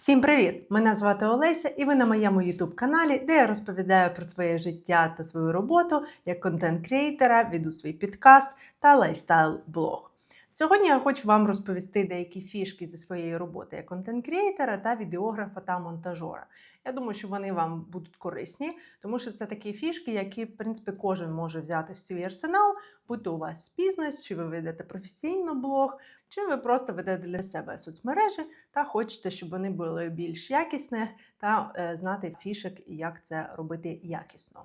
Всім привіт! Мене звати Олеся, і ви на моєму youtube каналі, де я розповідаю про своє життя та свою роботу як контент-креатора, веду свій підкаст та лайфстайл-блог. Сьогодні я хочу вам розповісти деякі фішки зі своєї роботи як контент-креатора та відеографа та монтажора. Я думаю, що вони вам будуть корисні, тому що це такі фішки, які, в принципі, кожен може взяти в свій арсенал, будь то у вас бізнес, чи ви ведете професійно блог, чи ви просто ведете для себе соцмережі та хочете, щоб вони були більш якісні та е, знати фішек, як це робити якісно.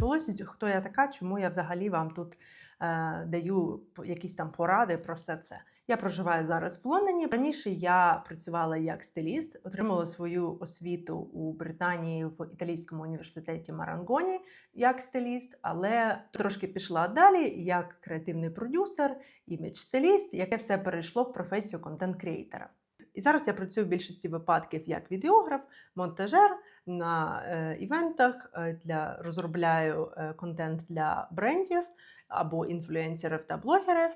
Чулося, хто я така, чому я взагалі вам тут е, даю якісь там поради про все це. Я проживаю зараз в Лондоні. Раніше я працювала як стиліст, отримала свою освіту у Британії в італійському університеті Марангоні як стиліст, але трошки пішла далі як креативний продюсер, імідж-стиліст, яке все перейшло в професію контент-креатора. І зараз я працюю в більшості випадків як відеограф, монтажер на е, івентах, е, для, розробляю е, контент для брендів або інфлюенсерів та блогерів.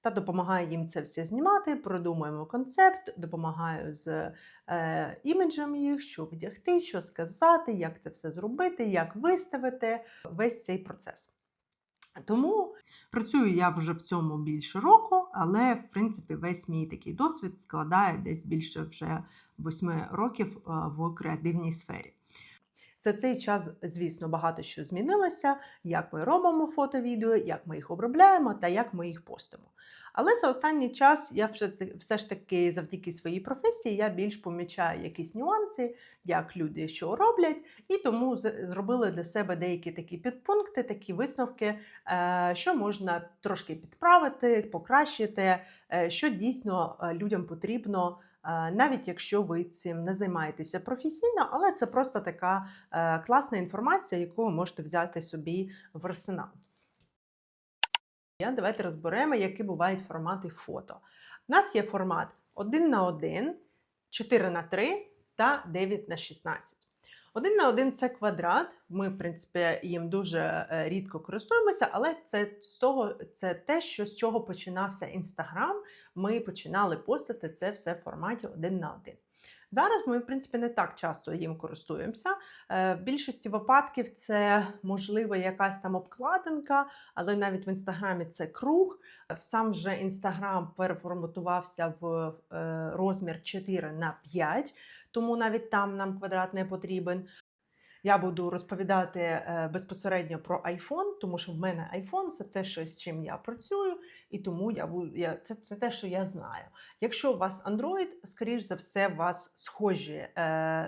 Та допомагаю їм це все знімати, продумуємо концепт, допомагаю з е, іміджем їх, що вдягти, що сказати, як це все зробити, як виставити весь цей процес. Тому працюю я вже в цьому більше року, але в принципі весь мій такий досвід складає десь більше вже восьми років е, в креативній сфері. За цей час, звісно, багато що змінилося, як ми робимо фото, відео, як ми їх обробляємо та як ми їх постимо. Але за останній час я вже все ж таки завдяки своїй професії я більш помічаю якісь нюанси, як люди що роблять, і тому з- зробила для себе деякі такі підпункти, такі висновки, е, що можна трошки підправити, покращити, е, що дійсно е, людям потрібно. Е, Навіть якщо ви цим не займаєтеся професійно, але це просто така е, класна інформація, яку ви можете взяти собі в арсенал. Давайте розберемо, які бувають формати фото. У нас є формат 1 на 1, 4 на 3 та 9 на 16. 1 на 1 це квадрат. Ми, в принципі, їм дуже е, рідко користуємося, але це з того, це те, що з чого починався Інстаграм. Ми починали постити це все в форматі 1 на 1. Зараз ми, в принципі, не так часто їм користуємося. Е, В більшості випадків це можливо якась там обкладинка, але навіть в інстаграмі це круг. Сам же інстаграм переформатувався в е, розмір 4 на 5, тому навіть там нам квадрат не потрібен. Я буду розповідати е, безпосередньо про iPhone, тому що в мене iPhone це те, що з чим я працюю, і тому я буду я це, це те, що я знаю. Якщо у вас Android, скоріш за все, у вас схожі е,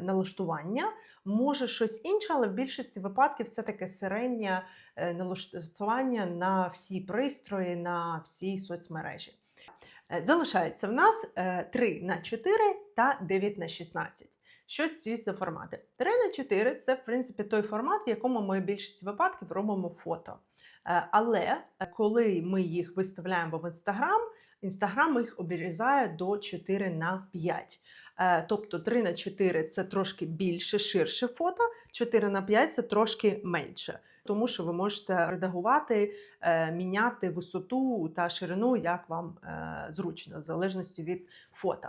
налаштування, може щось інше, але в більшості випадків це таке середнє е, налаштування на всі пристрої, на всі соцмережі. Е, Залишається в нас е, 3 на 4 та 9 на 16. Що ці за формати? 3 на 4 це, в принципі, той формат, в якому ми в більшості випадків робимо фото. Е, Але е, коли ми їх виставляємо в Instagram, Instagram їх обрізає до 4 на 5. Е, Тобто 3 на 4 це трошки більше, ширше фото, 4 на 5 це трошки менше. Тому що ви можете редагувати, е, міняти висоту та ширину, як вам е, зручно, в залежності від фото.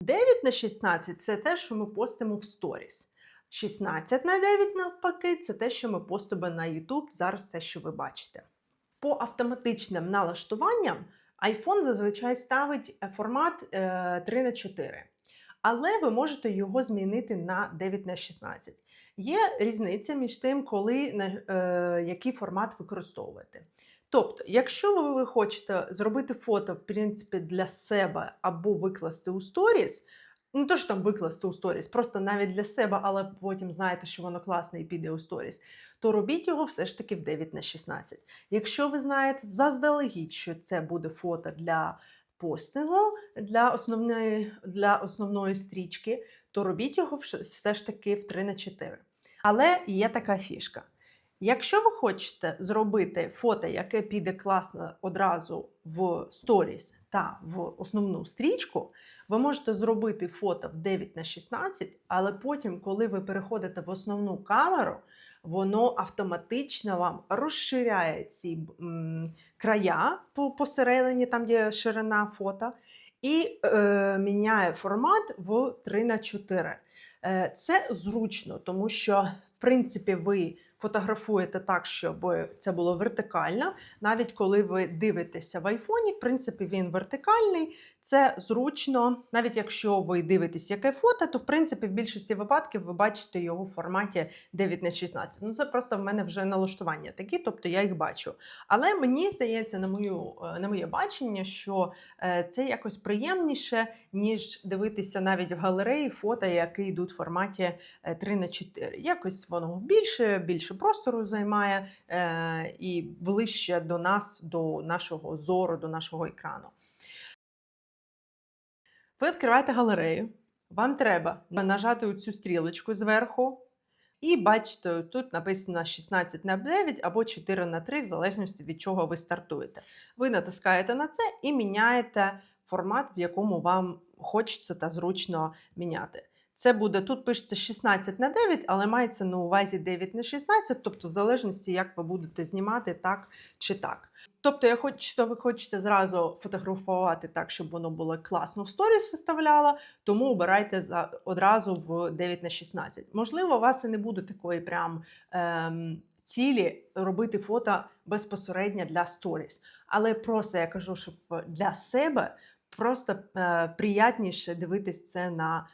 9 на 16 це те, що ми постимо в сторіс. 16 на 9 навпаки, це те, що ми постимо на YouTube. Зараз те, що ви бачите. По автоматичним налаштуванням iPhone зазвичай ставить е, формат е, 3 на 4. Але ви можете його змінити на 9 на 16. Є різниця між тим, коли е, який формат використовувати. Тобто, якщо ви- хочете зробити фото, в принципі, для себе або викласти у сторіс, не то, що там викласти у сторіс, просто навіть для себе, але потім знаєте, що воно класне і піде у сторіс, то робіть його все ж таки в 9 на 16. Якщо ви знаєте заздалегідь, що це буде фото для постингу, для основної, для основної стрічки, то робіть його все ж таки в 3 на 4. Але є така фішка. Якщо ви хочете зробити фото, яке піде класно одразу в сторіс та в основну стрічку, ви можете зробити фото в 9 на 16, але потім, коли ви переходите в основну камеру, воно автоматично вам розширяє ці м, края по- посередині, там де ширина фото, і е, міняє формат в 3 на 4. Е, Це зручно, тому що в принципі ви фотографуєте так, щоб це було вертикально. Навіть коли ви дивитеся в айфоні, в принципі, він вертикальний. Це зручно, навіть якщо ви дивитесь яке фото, то в принципі в більшості випадків ви бачите його в форматі 9 на 16. Ну це просто в мене вже налаштування такі, тобто я їх бачу. Але мені здається, на мою е, на моє бачення, що е, це якось приємніше, ніж дивитися навіть в галереї фото, які йдуть в форматі 3 на 4. Якось воно більше, більше простору займає е, і ближче до нас, до нашого зору, до нашого екрану. Ви відкриваєте галерею, вам треба нажати цю стрілочку зверху. І бачите, тут написано 16 на 9 або 4 на 3, в залежності від чого ви стартуєте. Ви натискаєте на це і міняєте формат, в якому вам хочеться та зручно міняти. Це буде тут пишеться 16 на 9, але мається на увазі 9 на 16, тобто в залежності, як ви будете знімати так чи так. Тобто, я хоч то ви хочете зразу фотографувати так, щоб воно було класно в сторіс виставляло, тому обирайте за одразу в 9 на 16. Можливо, у вас і не буде такої прям ем, цілі робити фото безпосередньо для сторіс. Але просто я кажу, що для себе просто е, приятніше дивитись це на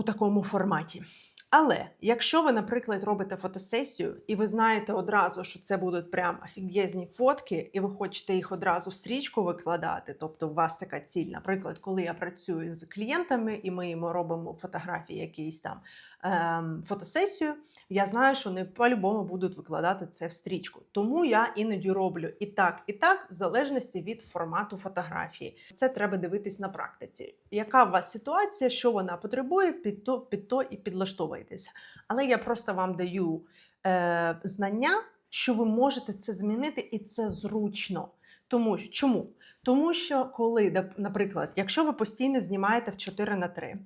у такому форматі. Але якщо ви, наприклад, робите фотосесію, і ви знаєте одразу, що це будуть прям офігезні фотки, і ви хочете їх одразу в стрічку викладати, тобто у вас така ціль. Наприклад, коли я працюю з клієнтами і ми їм робимо фотографії, якісь там ем, фотосесію, я знаю, що вони по-любому будуть викладати це в стрічку. Тому я іноді роблю і так, і так, в залежності від формату фотографії. Це треба дивитись на практиці. Яка у вас ситуація, що вона потребує, під то, під то і підлаштовуєтеся. Але я просто вам даю е, знання, що ви можете це змінити, і це зручно. Тому чому? Тому що коли, наприклад, якщо ви постійно знімаєте в 4 на 3,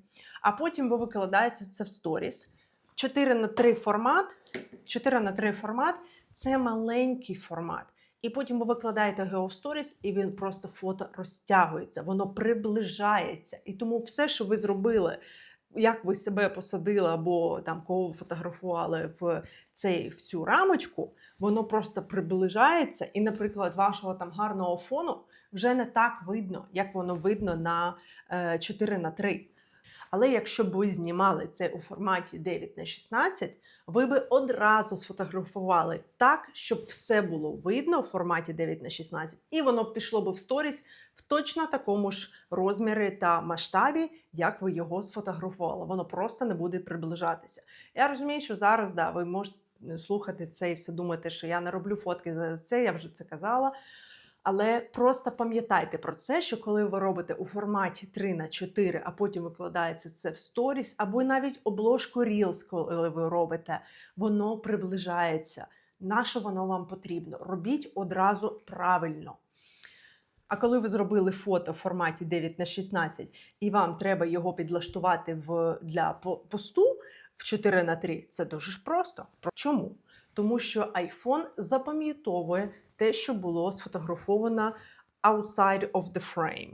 а потім ви викладаєте це в сторіс, 4 на 3 формат, 4 на 3 формат це маленький формат. І потім ви викладаєте його в і він просто фото розтягується, воно приближається. І тому все, що ви зробили, як ви себе посадили, або там кого ви фотографували в цей в цю рамочку, воно просто приближається, і, наприклад, вашого там гарного фону вже не так видно, як воно видно на е, 4 на 3. Але якщо б ви знімали це у форматі 9 на 16, ви би одразу сфотографували так, щоб все було видно у форматі 9 на 16, і воно б пішло би в сторіс в точно такому ж розмірі та масштабі, як ви його сфотографували. Воно просто не буде приближатися. Я розумію, що зараз да, ви можете слухати це і все думати, що я не роблю фотки за це, я вже це казала. Але просто пам'ятайте про це, що коли ви робите у форматі 3 на 4, а потім викладається це в сторіс, або навіть обложку Reels, коли ви робите, воно приближається. На що воно вам потрібно? Робіть одразу правильно. А коли ви зробили фото в форматі 9 на 16 і вам треба його підлаштувати в, для посту в 4 на 3, це дуже ж просто. Чому? Тому що iPhone запам'ятовує те, що було сфотографовано outside of the frame,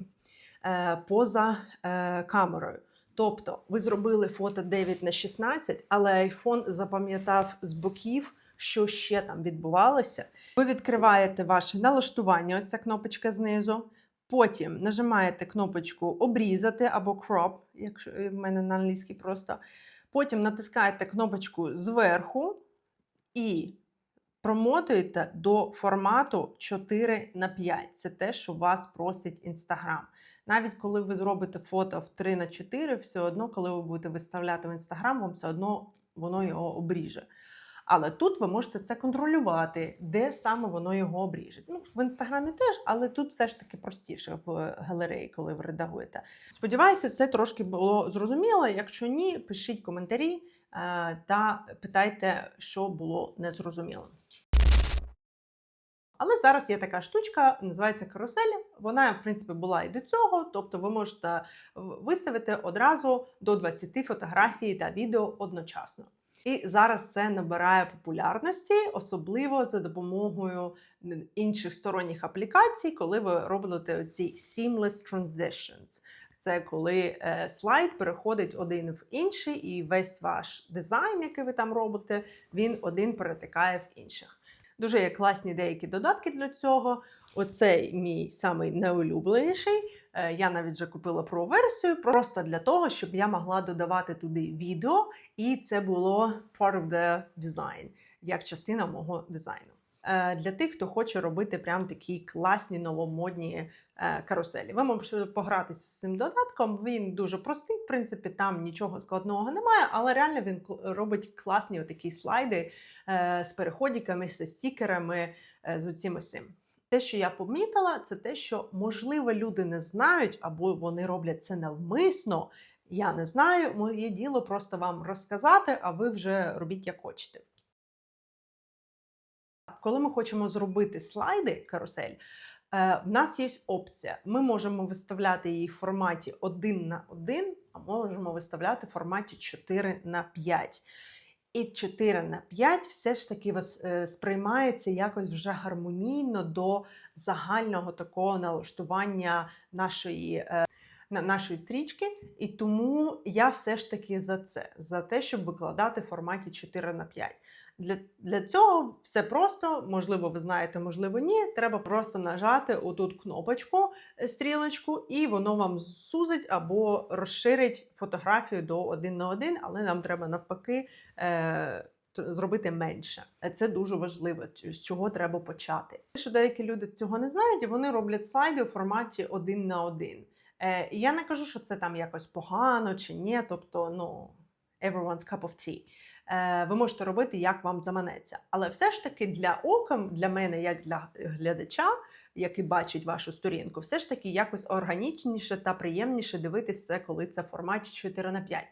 е, поза е, камерою. Тобто ви зробили фото 9 на 16, але iPhone запам'ятав з боків, що ще там відбувалося. Ви відкриваєте ваше налаштування, оця кнопочка знизу. Потім нажимаєте кнопочку обрізати або crop, якщо е, в мене на англійській просто. Потім натискаєте кнопочку зверху і промотуєте до формату 4 на 5. Це те, що вас просить Instagram. Навіть коли ви зробите фото в 3 на 4, все одно, коли ви будете виставляти в Instagram, вам все одно воно його обріже. Але тут ви можете це контролювати, де саме воно його обріже. Ну, в інстаграмі теж, але тут все ж таки простіше в галереї, коли ви редагуєте. Сподіваюся, це трошки було зрозуміло. Якщо ні, пишіть коментарі е, та питайте, що було незрозуміло. Але зараз є така штучка, називається карусель. Вона, в принципі, була і до цього. Тобто, ви можете виставити одразу до 20 фотографій та відео одночасно. І зараз це набирає популярності, особливо за допомогою інших сторонніх аплікацій, коли ви робите оці seamless transitions. Це коли е, слайд переходить один в інший, і весь ваш дизайн, який ви там робите, він один перетикає в інших. Дуже є класні деякі додатки для цього. Оцей мій самий найулюбленіший. Е, Я навіть вже купила про версію, просто для того, щоб я могла додавати туди відео, і це було part of the design, як частина мого дизайну. Е, Для тих, хто хоче робити прям такі класні новомодні е, каруселі. Ви можете погратися з цим додатком. Він дуже простий, в принципі, там нічого складного немає, але реально він робить класні такі слайди е, з переходиками, з стікерами, з усім усім. Те, що я помітила, це те, що можливо люди не знають, або вони роблять це навмисно. Я не знаю. Моє діло просто вам розказати, а ви вже робіть як хочете. Коли ми хочемо зробити слайди карусель, е, в нас є опція. Ми можемо виставляти її в форматі 1 на 1, а можемо виставляти в форматі 4 на 5. І 4 на 5 все ж таки вас- е, сприймається якось вже гармонійно до загального такого налаштування нашої, е, нашої стрічки. І тому я все ж таки за це, за те, щоб викладати в форматі 4 на 5. Для, для цього все просто, можливо, ви знаєте, можливо, ні. Треба просто нажати отут кнопочку, е, стрілочку, і воно вам зсузить або розширить фотографію до 1 на 1, але нам треба навпаки е, зробити менше. Е, Це дуже важливо, з чого треба почати. Що деякі люди цього не знають, і вони роблять слайди у форматі 1 на 1. Е, я не кажу, що це там якось погано чи ні, тобто, ну, everyone's cup of tea. Е, ви можете робити, як вам заманеться. Але все ж таки для ока, для мене, як для глядача, який бачить вашу сторінку, все ж таки якось органічніше та приємніше дивитися, коли це в форматі 4 на 5.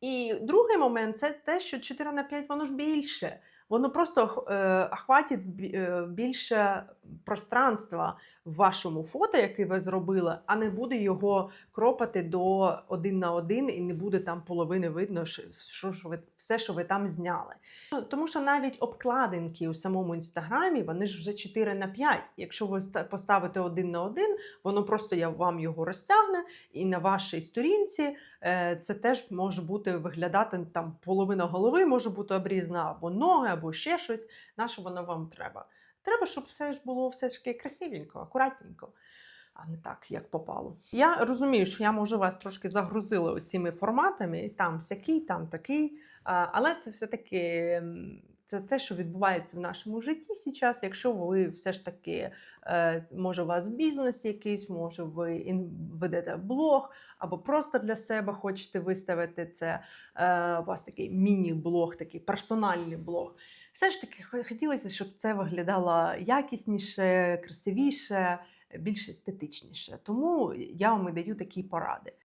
І другий момент це те, що 4 на 5 воно ж більше. Воно просто е, охватить е, більше пространства в вашому фото, яке ви зробили, а не буде його кропати до один на один і не буде там половини видно, що, ж ви все, що ви там зняли. Тому що навіть обкладинки у самому інстаграмі вони ж вже 4 на 5. Якщо ви ста- поставите один на один, воно просто я вам його розтягне, і на вашій сторінці е, це теж може бути виглядати там половина голови може бути обрізана, або ноги, або ще щось. На що воно вам треба? Треба, щоб все ж було все ж таки красивенько, акуратненько. А не так, як попало. Я розумію, що я може вас трошки загрузила цими форматами, там всякий, там такий. Але це все-таки це те, що відбувається в нашому житті зараз. Якщо ви все ж таки, е, може, у вас бізнес якийсь, може, ви ведете блог, або просто для себе хочете виставити це. е, У вас такий міні-блог, такий персональний блог. Все ж таки хо- хотілося, щоб це виглядало якісніше, красивіше, більш естетичніше. Тому я вам і даю такі поради.